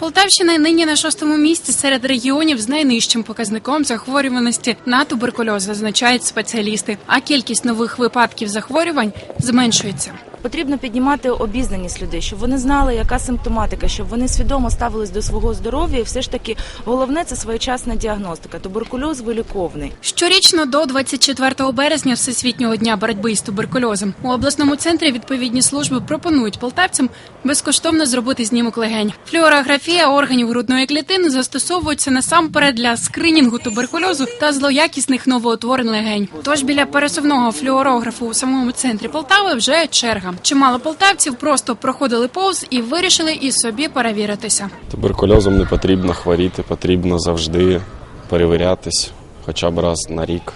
Полтавщина нині на шостому місці серед регіонів з найнижчим показником захворюваності на туберкульоз, зазначають спеціалісти. А кількість нових випадків захворювань зменшується. Потрібно піднімати обізнаність людей, щоб вони знали, яка симптоматика, щоб вони свідомо ставились до свого здоров'я. І все ж таки головне це своєчасна діагностика. Туберкульоз виліковний. Щорічно до 24 березня Всесвітнього дня боротьби з туберкульозом у обласному центрі відповідні служби пропонують полтавцям безкоштовно зробити знімок легень. Флюорографія органів грудної клітини застосовується насамперед для скринінгу туберкульозу та злоякісних новоутворень легень. Тож біля пересувного флюорографу у самому центрі Полтави вже черга. Чимало полтавців просто проходили повз і вирішили і собі перевіритися. Туберкульозом не потрібно хворіти, потрібно завжди перевірятись хоча б раз на рік.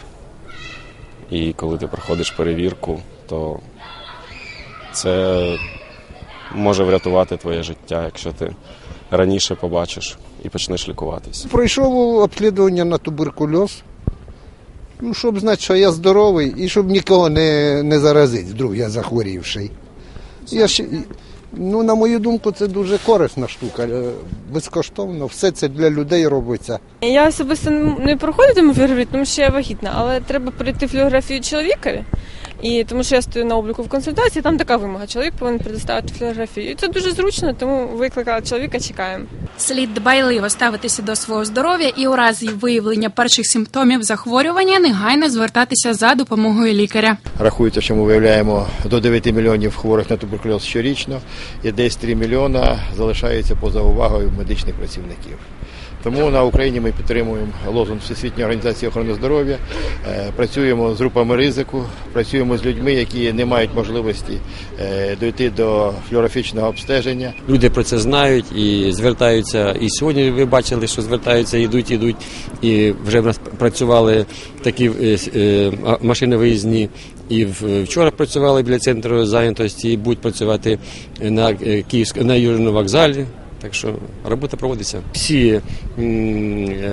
І коли ти проходиш перевірку, то це може врятувати твоє життя, якщо ти раніше побачиш і почнеш лікуватись. Пройшов обслідування на туберкульоз. Ну, щоб знати, що я здоровий і щоб нікого не, не заразити, вдруг я захворівший. Я ще, ну, на мою думку, це дуже корисна штука. е, Безкоштовно, все це для людей робиться. Я особисто не проходитиму флюорографію, тому що я вагітна, але треба пройти флюорографію чоловікові. І тому що я стою на обліку в консультації, там така вимога. Чоловік повинен предоставити флюорографію. І це дуже зручно, тому викликала чоловіка, чекаємо. Слід дбайливо ставитися до свого здоров'я і у разі виявлення перших симптомів захворювання негайно звертатися за допомогою лікаря. Рахується, що ми виявляємо до 9 мільйонів хворих на туберкульоз щорічно, і десь 3 мільйона залишаються поза увагою медичних працівників. Тому на Україні ми підтримуємо лозунг Всесвітньої організації охорони здоров'я, е, працюємо з групами ризику, працюємо з людьми, які не мають можливості е, дойти до флюорографічного обстеження. Люди про це знають і звертаються. І сьогодні ви бачили, що звертаються, йдуть, йдуть. І вже в нас працювали такі е, машини виїзні. І вчора працювали біля центру зайнятості, і будуть працювати на Київському на Южному вокзалі. Так що робота проводиться. Всі м,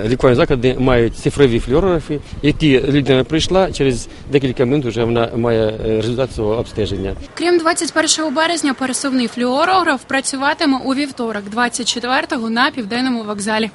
лікувальні заклади мають цифрові флюорографи. Які людина прийшла, через декілька минут вже вона має е, результат свого обстеження. Крім 21 березня, пересувний флюорограф працюватиме у вівторок, 24-го на південному вокзалі.